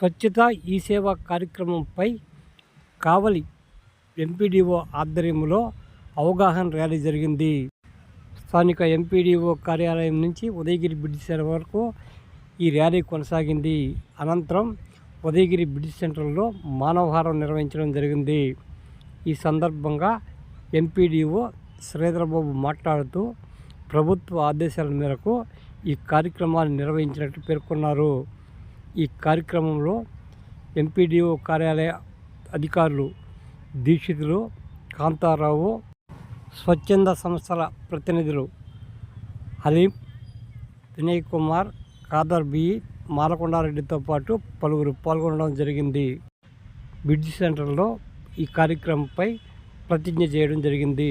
స్వచ్ఛత ఈ సేవ కార్యక్రమంపై కావలి ఎంపీడీఓ ఆధ్వర్యంలో అవగాహన ర్యాలీ జరిగింది. స్థానిక ఎంపీడీఓ కార్యాలయం నుంచి ఉదయగిరి బ్రిడ్జ్ సెంటర్ వరకు ఈ ర్యాలీ కొనసాగింది. అనంతరం ఉదయగిరి బ్రిడ్జ్ సెంటర్లో మానవహారం నిర్వహించడం జరిగింది. ఈ సందర్భంగా ఎంపీడీఓ శ్రీధరబాబు మాట్లాడుతూ ప్రభుత్వ ఆదేశాల మేరకు ఈ కార్యక్రమాన్ని నిర్వహించినట్టు పేర్కొన్నారు. ఈ కార్యక్రమంలో ఎంపీడీఓ కార్యాలయ అధికారులు దీక్షితులు కాంతారావు స్వచ్ఛంద సంస్థల ప్రతినిధులు హలీం వినయ్ కుమార్ ఖాదర్ బి మాలకొండారెడ్డితో పాటు పలువురు పాల్గొనడం జరిగింది. బ్రిడ్జ్ సెంటర్లో ఈ కార్యక్రమంపై ప్రతిజ్ఞ చేయడం జరిగింది.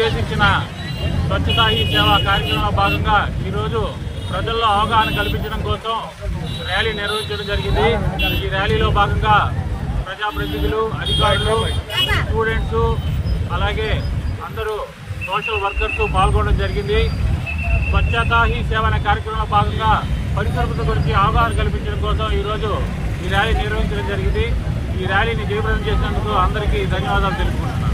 ఉద్దేశించిన స్వచ్ఛతా హీ సేవా కార్యక్రమంలో భాగంగా ఈరోజు ప్రజల్లో అవగాహన కల్పించడం కోసం ర్యాలీ నిర్వహించడం జరిగింది. ఈ ర్యాలీలో భాగంగా ప్రజాప్రతినిధులు అధికారులు స్టూడెంట్స్ అలాగే అందరూ సోషల్ వర్కర్స్ పాల్గొనడం జరిగింది. స్వచ్ఛతా హీ సేవ అనే కార్యక్రమంలో భాగంగా పరిశుభ్రత గురించి అవగాహన కల్పించడం కోసం ఈరోజు ఈ ర్యాలీ నిర్వహించడం జరిగింది. ఈ ర్యాలీని జయప్రదం చేసినందుకు అందరికీ ధన్యవాదాలు తెలుపుకుంటున్నాను.